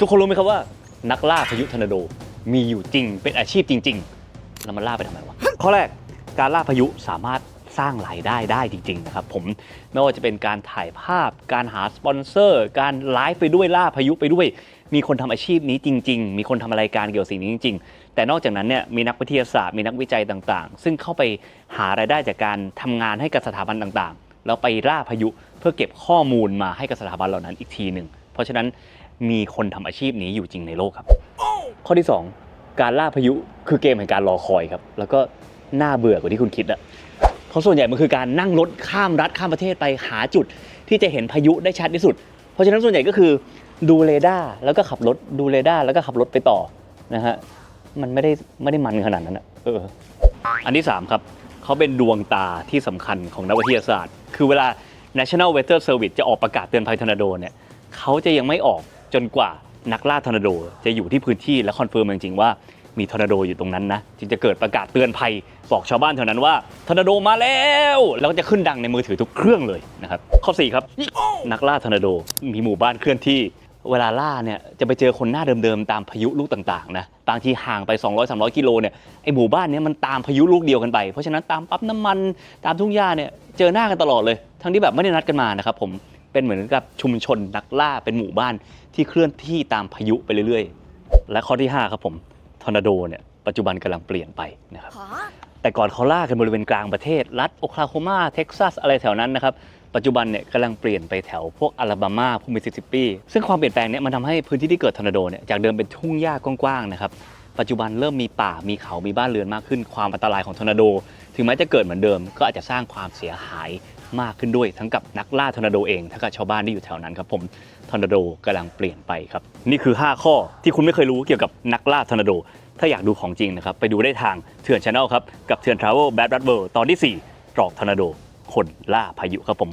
ทุกคนรู้ไหมครับว่า นักล่าพายุทอร์นาโดมีอยู่จริงเป็นอาชีพจริง ๆ แล้วมันล่าไปทำไมวะข้อแรกการล่าพายุสามารถสร้างรายได้ได้จริง ๆ นะครับผมไม่ว่าจะเป็นการถ่ายภาพ การหาสปอนเซอร์ การไลฟ์ไปด้วยล่าพายุไปด้วย มีคนทำอาชีพนี้จริง ๆ มีคนทำรายการเกี่ยวกับสิ่งนี้จริง ๆ แต่นอกจากนั้นเนี่ยมีนักวิทยาศาสตร์มีนักวิจัยต่างๆ ซึ่งเข้าไปหารายได้จากการทำงานให้กับสถาบันต่างๆ แล้วไปล่าพายุเพื่อเก็บข้อมูลมาให้กับสถาบันเหล่านั้นอีกทีหนึ่ง ราะฉะนั้นมีคนทำอาชีพนี้อยู่จริงในโลกครับ ข้อที่ 2 การล่าพายุคือเกมแห่งการรอคอยครับ แล้วก็น่าเบื่อกว่าที่คุณคิดอะเพราะส่วนใหญ่มันคือการนั่งรถข้ามรัฐข้ามประเทศไปหาจุด ที่จะเห็นพายุได้ชัดที่สุด เพราะฉะนั้นส่วนใหญ่ก็คือดูเรดาร์แล้วก็ขับรถดูเรดาร์แล้วก็ขับรถไปต่อนะฮะมันไม่ได้ไม่ได้มันขนาดนั้นอะเออ อันที่ 3 ครับเขาเป็นดวงตาที่สำคัญของนักวิทยาศาสตร์ คือเวลา National Weather Service จะออกประกาศเตือนภัยทอร์นาโดเนี่ย เขาจะยังไม่ออกจนกว่านักล่าทอร์นาโดจะอยู่ที่พื้นที่และคอนเฟิร์มจริงๆว่ามีทอร์นาโดอยู่ตรงนั้นนะจึงจะเกิดประกาศเตือนภัย บอกชาวบ้านแถวนั้นว่าทอร์นาโดมาแล้ว แล้วก็จะขึ้นดังในมือถือทุกเครื่องเลยนะครับข้อ4ครับ นักล่าทอร์นาโดมีหมู่บ้านเคลื่อนที่ เวลาล่าเนี่ยจะไปเจอคนหน้าเดิมๆตามพายุลูกต่างๆนะบางทีห่างไป 200-300 กิโลเนี่ยไอหมู่บ้านเนี้มันตามพายุลูกเดียวกันไป เพราะฉะนั้นตามปั๊มน้ำมันตามทุ่งหญ้าเนี่ยเจอหน้ากันตลอดเลย ทั้งที่แบบไม่ได้นัดกันมานะครับผม เป็นเหมือนกับชุมชนนักล่าเป็นหมู่บ้านที่เคลื่อนที่ตามพายุไปเรื่อยๆ และข้อที่ 5 ครับผมทอร์นาโดเนี่ยปัจจุบันกำลังเปลี่ยนไปนะครับ แต่ก่อนเขาล่ากันบริเวณกลางประเทศ รัฐโอคลาโฮมาเท็กซัสอะไรแถวนั้นนะครับ ปัจจุบันเนี่ยกำลังเปลี่ยนไปแถวพวกอลาบามาพวกมิสซิสซิปปี ซึ่งความเปลี่ยนแปลงเนี่ยมันทำให้พื้นที่ที่เกิดทอร์นาโดเนี่ยจากเดิมเป็นทุ่งหญ้ากว้างๆนะครับปัจจุบันเริ่มมีป่ามีเขามีบ้านเรือนมากขึ้น ความอันตรายของทอร์นาโด ถึงแม้จะเกิดเหมือนเดิม ก็อาจจะสร้างความเสียหาย มากขึ้นด้วยทั้งกับนักล่าทอร์นาโดเองทั้งกับชาวบ้านที่อยู่แถวนั้นครับผมทอร์นาโดกำลังเปลี่ยนไปครับ นี่คือ 5 ข้อที่คุณไม่เคยรู้เกี่ยวกับนักล่าทอร์นาโด ถ้าอยากดูของจริงนะครับ ไปดูได้ทางเถื่อนชาแนลครับ กับเถื่อนทราเวลแบดรัดเบิร์ตอนที่ 4 ตรอกทอร์นาโดคนล่าพายุครับผม